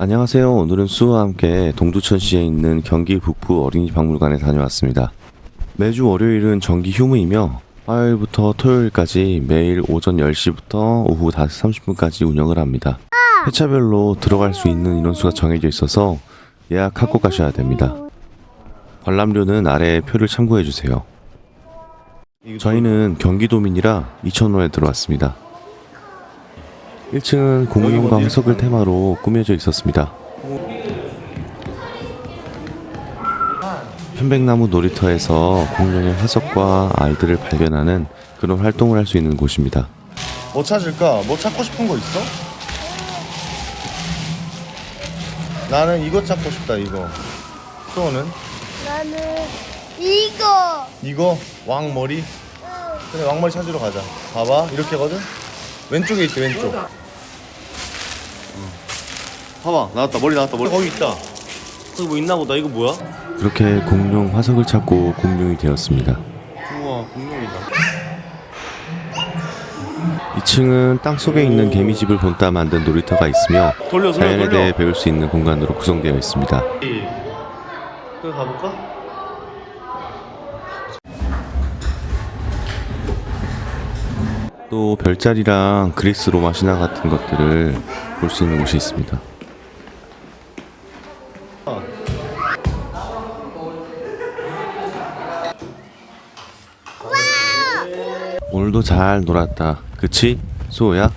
안녕하세요. 오늘은 수호와 함께 동두천시에 있는 경기 북부 어린이 박물관에 다녀왔습니다. 매주 월요일은 정기 휴무이며 화요일부터 토요일까지 매일 오전 10시부터 오후 5시 30분까지 운영을 합니다. 회차별로 들어갈 수 있는 인원수가 정해져 있어서 예약하고 가셔야 됩니다. 관람료는 아래 표를 참고해 주세요. 저희는 경기도민이라 2,000원에 들어왔습니다. 1층은 공룡과 화석을 테마로 꾸며져 있었습니다. 편백나무 놀이터에서 공룡의 화석과 아이들을 발견하는 그런 활동을 할 수 있는 곳입니다. 뭐 찾을까? 뭐 찾고 싶은 거 있어? 나는 이거 찾고 싶다 이거 수호는? 나는 이거. 이거 왕머리? 그래 왕머리 찾으러 가자 봐봐 이렇게거든? 왼쪽에 있대 왼쪽. 봐봐 나왔다. 머리 나왔다 머리. 거기 있다. 거기 뭐 있나 보다. 이거 뭐야? 그렇게 공룡 화석을 찾고 공룡이 되었습니다. 우와 공룡이다. 2층은 땅 속에 있는 개미집을 본따 만든 놀이터가 있으며 돌려 돌려 자연에 돌려. 대해 배울 수 있는 공간으로 구성되어 있습니다. 그래 가볼까? 또 별자리랑 그리스 로마 신화 같은 것들을 볼 수 있는 곳이 있습니다. 오늘도 잘 놀았다. 그치? 수호야?